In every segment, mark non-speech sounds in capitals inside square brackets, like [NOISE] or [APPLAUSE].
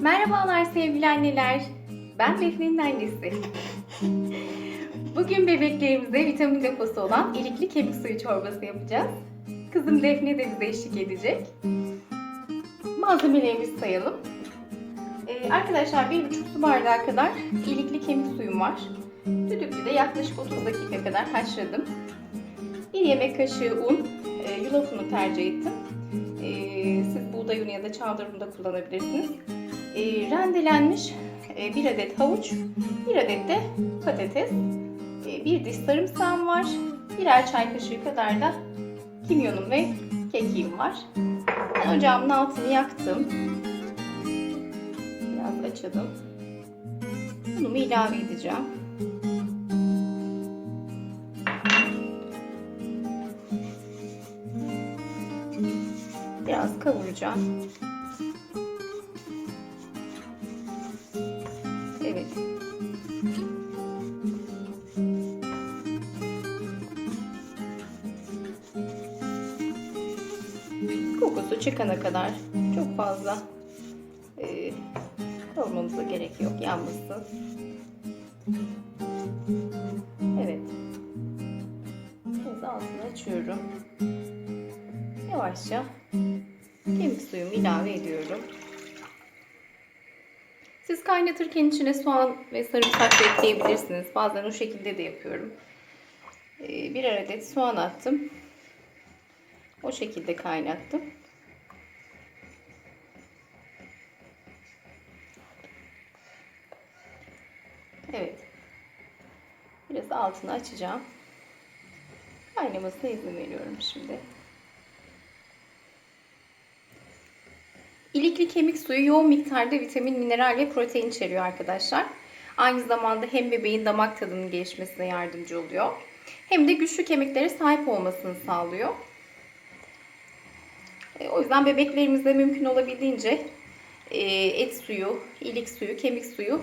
Merhabalar sevgili anneler. Ben Defne'nin annesi. [LAUGHS] Bugün bebeklerimize vitamin deposu olan ilikli kemik suyu çorbası yapacağız. Kızım Defne de bize eşlik edecek. Malzemelerimizi sayalım. Ee, arkadaşlar 1,5 su bardağı kadar ilikli kemik suyum var. Düdüklüde yaklaşık 30 dakika kadar haşladım. 1 yemek kaşığı un, e, yulaf unu tercih ettim. Ee, siz buğday unu ya da çavdar unu da kullanabilirsiniz. Ee, rendelenmiş e, bir adet havuç, bir adet de patates, e, bir diş sarımsağım var, birer çay kaşığı kadar da kimyonum ve kekiğim var. Ben ocağımın altını yaktım. Biraz açalım. Unumu ilave edeceğim. Biraz kavuracağım. Evet. Kokusu çıkana kadar çok fazla e, gerek yok. Yanmasın. Evet. Biraz altını açıyorum. Yavaşça kemik suyumu ilave ediyorum. Siz kaynatırken içine soğan ve sarımsak da ekleyebilirsiniz. Bazen o şekilde de yapıyorum. Ee, birer adet soğan attım. O şekilde kaynattım. Evet. Biraz altını açacağım. Kaynamasına izin veriyorum şimdi. İlikli kemik suyu yoğun miktarda vitamin, mineral ve protein içeriyor arkadaşlar. Aynı zamanda hem bebeğin damak tadının gelişmesine yardımcı oluyor. Hem de güçlü kemiklere sahip olmasını sağlıyor. E, o yüzden bebeklerimizde mümkün olabildiğince e, et suyu, ilik suyu, kemik suyu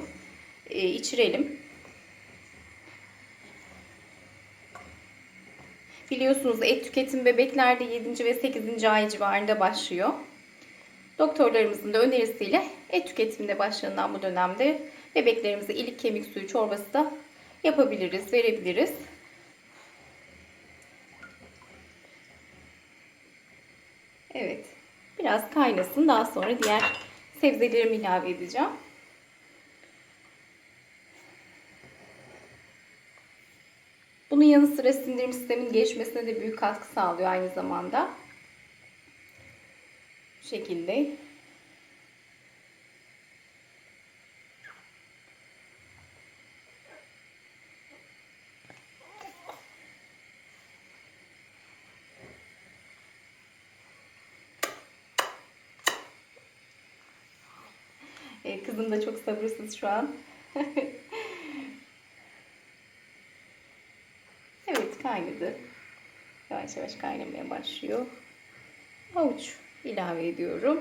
e, içirelim. Biliyorsunuz et tüketim bebeklerde 7. ve 8. ay civarında başlıyor. Doktorlarımızın da önerisiyle et tüketimine başlanılan bu dönemde bebeklerimize ilik kemik suyu çorbası da yapabiliriz, verebiliriz. Evet. Biraz kaynasın. Daha sonra diğer sebzelerimi ilave edeceğim. Bunun yanı sıra sindirim sistemin gelişmesine de büyük katkı sağlıyor aynı zamanda. Şekilde. Ee, Kızım da çok sabırsız şu an. [LAUGHS] evet kaynadı. Yavaş yavaş kaynamaya başlıyor. Havuç ilave ediyorum.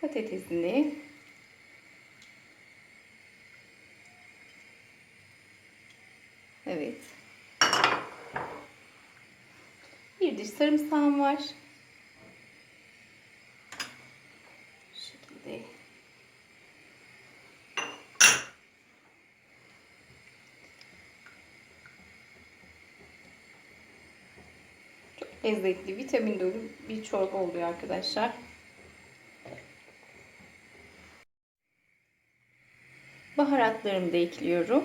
Patatesini Evet. Bir diş sarımsağım var. Bu şekilde. Çok lezzetli, vitamin dolu bir çorba oluyor arkadaşlar. Baharatlarımı da ekliyorum.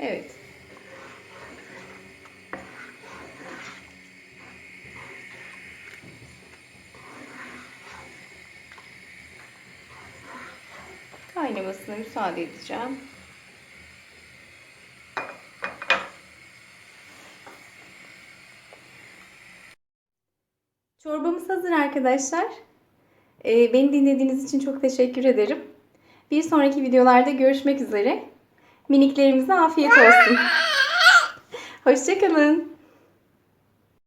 Evet. Kaynamasına müsaade edeceğim. Çorbamız hazır arkadaşlar. Ee, beni dinlediğiniz için çok teşekkür ederim. Bir sonraki videolarda görüşmek üzere. Miniklerimize afiyet olsun. [LAUGHS] Hoşçakalın.